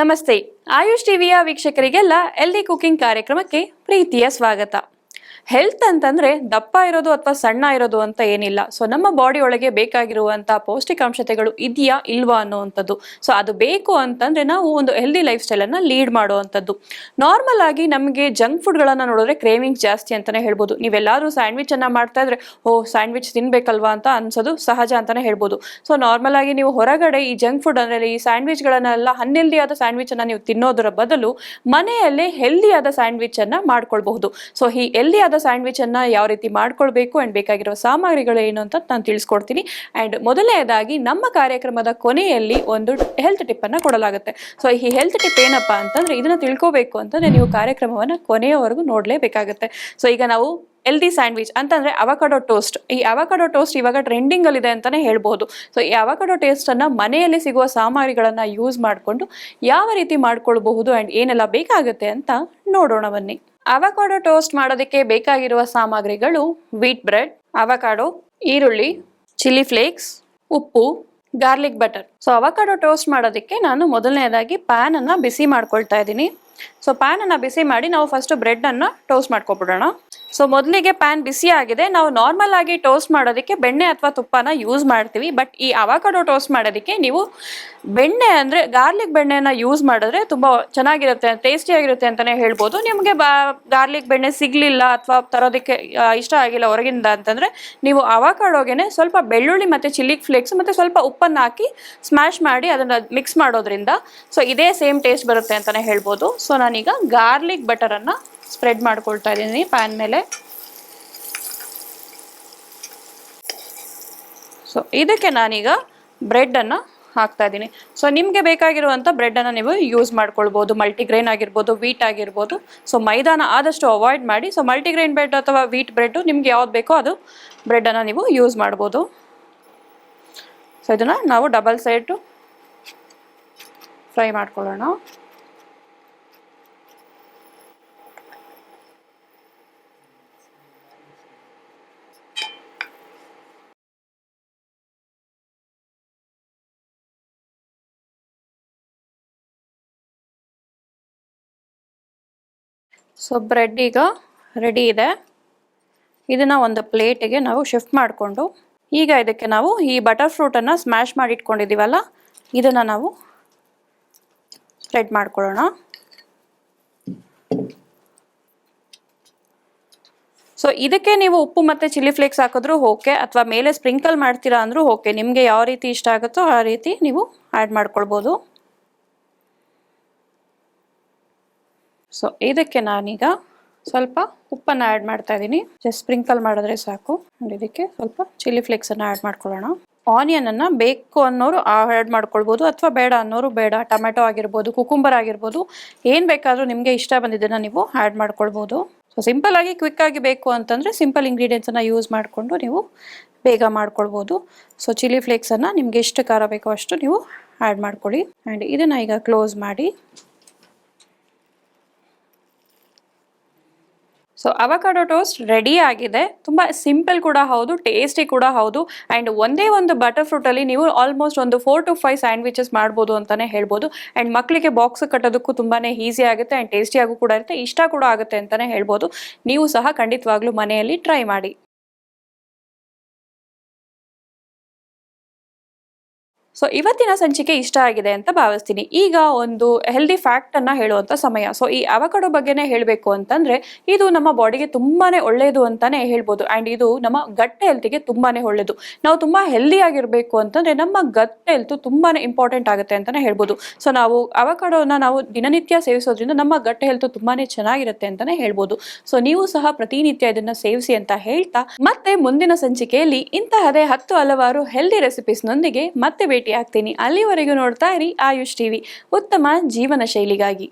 ನಮಸ್ತೆ. ಆಯುಷ್ ಟಿವಿಯ ವೀಕ್ಷಕರಿಗೆಲ್ಲ healthy cooking ಕಾರ್ಯಕ್ರಮಕ್ಕೆ ಪ್ರೀತಿಯ ಸ್ವಾಗತ. ಹೆಲ್ತ್ ಅಂತಂದ್ರೆ ದಪ್ಪ ಇರೋದು ಅಥವಾ ಸಣ್ಣ ಇರೋದು ಅಂತ ಏನಿಲ್ಲ. ಸೊ ನಮ್ಮ ಬಾಡಿ ಒಳಗೆ ಬೇಕಾಗಿರುವಂತಹ ಪೌಷ್ಟಿಕಾಂಶತೆಗಳು ಇದೆಯಾ ಇಲ್ವಾ ಅನ್ನುವಂಥದ್ದು. ಸೊ ಅದು ಬೇಕು ಅಂತಂದ್ರೆ ನಾವು ಒಂದು ಹೆಲ್ದಿ ಲೈಫ್ ಸ್ಟೈಲ್ ಅನ್ನ ಲೀಡ್ ಮಾಡುವಂಥದ್ದು. ನಾರ್ಮಲ್ ಆಗಿ ನಮಗೆ ಜಂಕ್ ಫುಡ್ ಗಳನ್ನ ನೋಡಿದ್ರೆ ಕ್ರೇವಿಂಗ್ ಜಾಸ್ತಿ ಅಂತಾನೆ ಹೇಳ್ಬೋದು. ನೀವೆಲ್ಲಾದ್ರೂ ಸ್ಯಾಂಡ್ವಿಚ್ ಅನ್ನ ಮಾಡ್ತಾ ಇದ್ರೆ, ಓ ಸ್ಯಾಂಡ್ವಿಚ್ ತಿನ್ಬೇಕಲ್ವಾ ಅಂತ ಅನ್ಸೋದು ಸಹಜ ಅಂತಾನೆ ಹೇಳ್ಬೋದು. ಸೊ ನಾರ್ಮಲ್ ಆಗಿ ನೀವು ಹೊರಗಡೆ ಈ ಜಂಕ್ ಫುಡ್ ಅಂದ್ರೆ ಈ ಸ್ಯಾಂಡ್ವಿಚ್ಗಳನ್ನೆಲ್ಲ ಹನ್ನೆಲ್ದಿ ಆದ ಸ್ಯಾಂಡ್ವಿಚ್ ಅನ್ನ ನೀವು ತಿನ್ನೋದರ ಬದಲು ಮನೆಯಲ್ಲೇ ಹೆಲ್ದಿ ಆದ ಸ್ಯಾಂಡ್ವಿಚ್ ಅನ್ನ ಮಾಡ್ಕೊಳ್ಬಹುದು. ಸೊ ಈ ಹೆಲ್ದಿ ಸ್ಯಾಂಡ್ವಿಚ್ ಅನ್ನ ಯಾವ ರೀತಿ ಮಾಡ್ಕೊಳ್ಬೇಕು ಅಂಡ್ ಬೇಕಾಗಿರೋ ಸಾಮಗ್ರಿಗಳು ಏನು ಅಂತ ನಾನು ತಿಳಿಸ್ಕೊಡ್ತೀನಿ. ಅಂಡ್ ಮೊದಲನೇದಾಗಿ ನಮ್ಮ ಕಾರ್ಯಕ್ರಮದ ಕೊನೆಯಲ್ಲಿ ಒಂದು ಹೆಲ್ತ್ ಟಿಪ್ ಅನ್ನ ಕೊಡಲಾಗುತ್ತೆ. ಸೊ ಈ ಹೆಲ್ತ್ ಟಿಪ್ ಏನಪ್ಪ ಅಂತಂದ್ರೆ ಇದನ್ನ ತಿಳ್ಕೋಬೇಕು ಅಂತಂದ್ರೆ ನೀವು ಕಾರ್ಯಕ್ರಮವನ್ನ ಕೊನೆಯವರೆಗೂ ನೋಡಲೇಬೇಕಾಗುತ್ತೆ. ಸೊ ಈಗ ನಾವು ಹೆಲ್ದಿ ಸ್ಯಾಂಡ್ವಿಚ್ ಅಂತಂದ್ರೆ ಅವಕಾಡೋ ಟೋಸ್ಟ್ ಈ ಅವಕಾಡೋ ಟೋಸ್ಟ್ ಇವಾಗ ಟ್ರೆಂಡಿಂಗ್ ಅಲ್ಲಿ ಇದೆ ಅಂತಾನೆ ಹೇಳ್ಬೋದು. ಸೊ ಈ ಅವಕಾಡೋ ಟೇಸ್ಟ್ ಅನ್ನ ಮನೆಯಲ್ಲಿ ಸಿಗುವ ಸಾಮಗ್ರಿಗಳನ್ನ ಯೂಸ್ ಮಾಡಿಕೊಂಡು ಯಾವ ರೀತಿ ಮಾಡ್ಕೊಳ್ಬಹುದು ಅಂಡ್ ಏನೆಲ್ಲ ಬೇಕಾಗುತ್ತೆ ಅಂತ ನೋಡೋಣ ಬನ್ನಿ. ಅವಕಾಡೋ ಟೋಸ್ಟ್ ಮಾಡೋದಕ್ಕೆ ಬೇಕಾಗಿರುವ ಸಾಮಗ್ರಿಗಳು ವೀಟ್ ಬ್ರೆಡ್, ಅವಕಾಡೊ, ಈರುಳ್ಳಿ, ಚಿಲ್ಲಿ ಫ್ಲೇಕ್ಸ್, ಉಪ್ಪು, garlic butter. So avocado toast ಮಾಡೋದಕ್ಕೆ ನಾನು ಮೊದಲನೇದಾಗಿ ಪ್ಯಾನ್ ಅನ್ನ ಬಿಸಿ ಮಾಡ್ಕೊಳ್ತಾ ಇದ್ದೀನಿ. ಸೊ ಪ್ಯಾನ್ ಅನ್ನ ಬಿಸಿ ಮಾಡಿ ನಾವು ಫಸ್ಟ್ ಬ್ರೆಡ್ ಅನ್ನ ಟೋಸ್ಟ್ ಮಾಡ್ಕೊಬಿಡೋಣ. ಸೊ ಮೊದಲಿಗೆ ಪ್ಯಾನ್ ಬಿಸಿ ಆಗಿದೆ. ನಾವು ನಾರ್ಮಲ್ ಆಗಿ ಟೋಸ್ಟ್ ಮಾಡೋದಕ್ಕೆ ಬೆಣ್ಣೆ ಅಥವಾ ತುಪ್ಪನ ಯೂಸ್ ಮಾಡ್ತೀವಿ. ಬಟ್ ಈ ಅವಾಕಡೋ ಟೋಸ್ಟ್ ಮಾಡೋದಕ್ಕೆ ನೀವು ಬೆಣ್ಣೆ ಅಂದರೆ ಗಾರ್ಲಿಕ್ ಬೆಣ್ಣೆನ ಯೂಸ್ ಮಾಡಿದ್ರೆ ತುಂಬ ಚೆನ್ನಾಗಿರುತ್ತೆ ಟೇಸ್ಟಿ ಆಗಿರುತ್ತೆ ಅಂತಾನೆ ಹೇಳ್ಬೋದು. ನಿಮಗೆ ಬಾ ಗಾರ್ಲಿಕ್ ಬೆಣ್ಣೆ ಸಿಗಲಿಲ್ಲ ಅಥವಾ ತರೋದಕ್ಕೆ ಇಷ್ಟ ಆಗಿಲ್ಲ ಹೊರಗಿಂದ ಅಂತಂದರೆ ನೀವು ಅವಕಾಡೋಗೆನೆ ಸ್ವಲ್ಪ ಬೆಳ್ಳುಳ್ಳಿ ಮತ್ತು ಚಿಲ್ಲಿ ಫ್ಲೇಕ್ಸ್ ಮತ್ತು ಸ್ವಲ್ಪ ಉಪ್ಪನ್ನು ಹಾಕಿ ಸ್ಮ್ಯಾಶ್ ಮಾಡಿ ಅದನ್ನು ಮಿಕ್ಸ್ ಮಾಡೋದ್ರಿಂದ ಸೊ ಇದೇ ಸೇಮ್ ಟೇಸ್ಟ್ ಬರುತ್ತೆ ಅಂತಲೇ ಹೇಳ್ಬೋದು. ಸೊ ನಾನೀಗ ಗಾರ್ಲಿಕ್ ಬಟರನ್ನು ಸ್ಪ್ರೆಡ್ ಮಾಡ್ಕೊಳ್ತಾ ಇದ್ದೀನಿ ಪ್ಯಾನ್ ಮೇಲೆ. ಸೊ ಇದಕ್ಕೆ ನಾನೀಗ ಬ್ರೆಡ್ಡನ್ನು ಹಾಕ್ತಾ ಇದ್ದೀನಿ. ಸೊ ನಿಮಗೆ ಬೇಕಾಗಿರುವಂಥ ಬ್ರೆಡ್ಡನ್ನು ನೀವು ಯೂಸ್ ಮಾಡ್ಕೊಳ್ಬೋದು. ಮಲ್ಟಿಗ್ರೇನ್ ಆಗಿರ್ಬೋದು ವೀಟ್ ಆಗಿರ್ಬೋದು. ಸೊ ಮೈದಾನ ಆದಷ್ಟು ಅವಾಯ್ಡ್ ಮಾಡಿ. ಸೊ ಮಲ್ಟಿಗ್ರೈನ್ ಬ್ರೆಡ್ ಅಥವಾ ವೀಟ್ ಬ್ರೆಡ್ಡು ನಿಮ್ಗೆ ಯಾವ್ದು ಬೇಕೋ ಅದು ಬ್ರೆಡ್ಡನ್ನು ನೀವು ಯೂಸ್ ಮಾಡ್ಬೋದು. ಸೊ ಇದನ್ನು ನಾವು ಡಬಲ್ ಸೈಡು ಫ್ರೈ ಮಾಡ್ಕೊಳ್ಳೋಣ. ಸೊ ಬ್ರೆಡ್ ಈಗ ರೆಡಿ ಇದೆ. ಇದನ್ನು ಒಂದು ಪ್ಲೇಟಿಗೆ ನಾವು ಶಿಫ್ಟ್ ಮಾಡಿಕೊಂಡು, ಈಗ ಇದಕ್ಕೆ ನಾವು ಈ ಬಟರ್ ಫ್ರೂಟನ್ನು ಸ್ಮ್ಯಾಶ್ ಮಾಡಿ ಇಟ್ಕೊಂಡಿದ್ದೀವಲ್ಲ, ಇದನ್ನು ನಾವು ಸ್ಪ್ರೆಡ್ ಮಾಡ್ಕೊಳ್ಳೋಣ. ಸೊ ಇದಕ್ಕೆ ನೀವು ಉಪ್ಪು ಮತ್ತು ಚಿಲ್ಲಿ ಫ್ಲೇಕ್ಸ್ ಹಾಕಿದ್ರು ಓಕೆ ಅಥವಾ ಮೇಲೆ ಸ್ಪ್ರಿಂಕಲ್ ಮಾಡ್ತೀರಾ ಅಂದರೂ ಓಕೆ ನಿಮಗೆ ಯಾವ ರೀತಿ ಇಷ್ಟ ಆಗುತ್ತೋ ಆ ರೀತಿ ನೀವು ಆ್ಯಡ್ ಮಾಡ್ಕೊಳ್ಬೋದು. ಸೊ ಇದಕ್ಕೆ ನಾನೀಗ ಸ್ವಲ್ಪ ಉಪ್ಪನ್ನು ಆ್ಯಡ್ ಮಾಡ್ತಾ ಇದ್ದೀನಿ. ಜಸ್ಟ್ ಸ್ಪ್ರಿಂಕಲ್ ಮಾಡಿದ್ರೆ ಸಾಕು. ಇದಕ್ಕೆ ಸ್ವಲ್ಪ ಚಿಲ್ಲಿ ಫ್ಲೇಕ್ಸನ್ನು ಆ್ಯಡ್ ಮಾಡ್ಕೊಳ್ಳೋಣ. ಆನಿಯನನ್ನು ಬೇಕು ಅನ್ನೋರು ಆ್ಯಡ್ ಮಾಡ್ಕೊಳ್ಬೋದು, ಅಥವಾ ಬೇಡ ಅನ್ನೋರು ಬೇಡ. ಟೊಮೆಟೊ ಆಗಿರ್ಬೋದು ಕುಕುಂಬರ್ ಆಗಿರ್ಬೋದು, ಏನು ಬೇಕಾದರೂ ನಿಮಗೆ ಇಷ್ಟ ಬಂದಿದ್ದನ್ನು ನೀವು ಆ್ಯಡ್ ಮಾಡ್ಕೊಳ್ಬೋದು. ಸೊ ಸಿಂಪಲಾಗಿ ಕ್ವಿಕ್ಕಾಗಿ ಬೇಕು ಅಂತಂದರೆ ಸಿಂಪಲ್ ಇಂಗ್ರೀಡಿಯೆಂಟ್ಸನ್ನು ಯೂಸ್ ಮಾಡಿಕೊಂಡು ನೀವು ಬೇಗ ಮಾಡ್ಕೊಳ್ಬೋದು. ಸೊ ಚಿಲ್ಲಿ ಫ್ಲೇಕ್ಸನ್ನು ನಿಮಗೆ ಎಷ್ಟು ಖಾರ ಬೇಕೋ ಅಷ್ಟು ನೀವು ಆ್ಯಡ್ ಮಾಡ್ಕೊಳ್ಳಿ. ಆ್ಯಂಡ್ ಇದನ್ನು ಈಗ ಕ್ಲೋಸ್ ಮಾಡಿ. ಸೊ ಅವಕಾಡೋ ಟೋಸ್ಟ್ ರೆಡಿ ಆಗಿದೆ. ತುಂಬ ಸಿಂಪಲ್ ಕೂಡ ಹೌದು ಟೇಸ್ಟಿ ಕೂಡ ಹೌದು. ಆ್ಯಂಡ್ ಒಂದೇ ಒಂದು ಬಟರ್ ಫ್ರೂಟಲ್ಲಿ ನೀವು ಆಲ್ಮೋಸ್ಟ್ ಒಂದು ಫೋರ್ ಟು ಫೈವ್ ಸ್ಯಾಂಡ್ವಿಚಸ್ ಮಾಡ್ಬೋದು ಅಂತಲೇ ಹೇಳ್ಬೋದು. ಆ್ಯಂಡ್ ಮಕ್ಕಳಿಗೆ ಬಾಕ್ಸ್ ಕಟ್ಟೋದಕ್ಕೂ ತುಂಬಾ ಈಸಿ ಆಗುತ್ತೆ ಆ್ಯಂಡ್ ಟೇಸ್ಟಿಯಾಗೂ ಕೂಡ ಇರುತ್ತೆ, ಇಷ್ಟ ಕೂಡ ಆಗುತ್ತೆ ಅಂತಲೇ ಹೇಳ್ಬೋದು. ನೀವು ಸಹ ಖಂಡಿತವಾಗ್ಲೂ ಮನೆಯಲ್ಲಿ ಟ್ರೈ ಮಾಡಿ. ಸೊ ಇವತ್ತಿನ ಸಂಚಿಕೆ ಇಷ್ಟ ಆಗಿದೆ ಅಂತ ಭಾವಿಸ್ತೀನಿ. ಈಗ ಒಂದು ಹೆಲ್ದಿ ಫ್ಯಾಕ್ಟ್ ಅನ್ನ ಹೇಳುವಂತ ಸಮಯ. ಸೊ ಈ ಅವಕಡೋ ಬಗ್ಗೆನೇ ಹೇಳಬೇಕು ಅಂತಂದ್ರೆ, ಇದು ನಮ್ಮ ಬಾಡಿಗೆ ತುಂಬಾನೇ ಒಳ್ಳೆಯದು ಅಂತಾನೆ ಹೇಳ್ಬೋದು. ಅಂಡ್ ಇದು ನಮ್ಮ ಗಟ್ಟ ಹೆಲ್ತ್ಗೆ ತುಂಬಾನೇ ಒಳ್ಳೆಯದು ನಾವು ತುಂಬಾ ಹೆಲ್ದಿ ಆಗಿರ್ಬೇಕು ಅಂತಂದ್ರೆ, ನಮ್ಮ ಗಟ್ ಹೆಲ್ತ್ ತುಂಬಾನೇ ಇಂಪಾರ್ಟೆಂಟ್ ಆಗುತ್ತೆ ಅಂತಾನೆ ಹೇಳ್ಬೋದು. ಸೊ ನಾವು ಅವಕಾಡೋನ ನಾವು ದಿನನಿತ್ಯ ಸೇವಿಸೋದ್ರಿಂದ ನಮ್ಮ ಗಟ್ ಹೆಲ್ತ್ ತುಂಬಾನೇ ಚೆನ್ನಾಗಿರುತ್ತೆ ಅಂತಾನೆ ಹೇಳ್ಬೋದು. ಸೊ ನೀವು ಸಹ ಪ್ರತಿನಿತ್ಯ ಇದನ್ನ ಸೇವಿಸಿ ಅಂತ ಹೇಳ್ತಾ, ಮತ್ತೆ ಮುಂದಿನ ಸಂಚಿಕೆಯಲ್ಲಿ ಇಂತಹದೇ ಹತ್ತು ಹಲವಾರು ಹೆಲ್ದಿ ರೆಸಿಪೀಸ್ನೊಂದಿಗೆ ಮತ್ತೆ ಭೇಟಿ ಆಗ್ತೀನಿ ಅಲ್ಲಿವರೆಗೂ ನೋಡ್ತಾ ಇರಿ ಆಯುಷ್ ಟಿವಿ ಉತ್ತಮ ಜೀವನ ಶೈಲಿಗಾಗಿ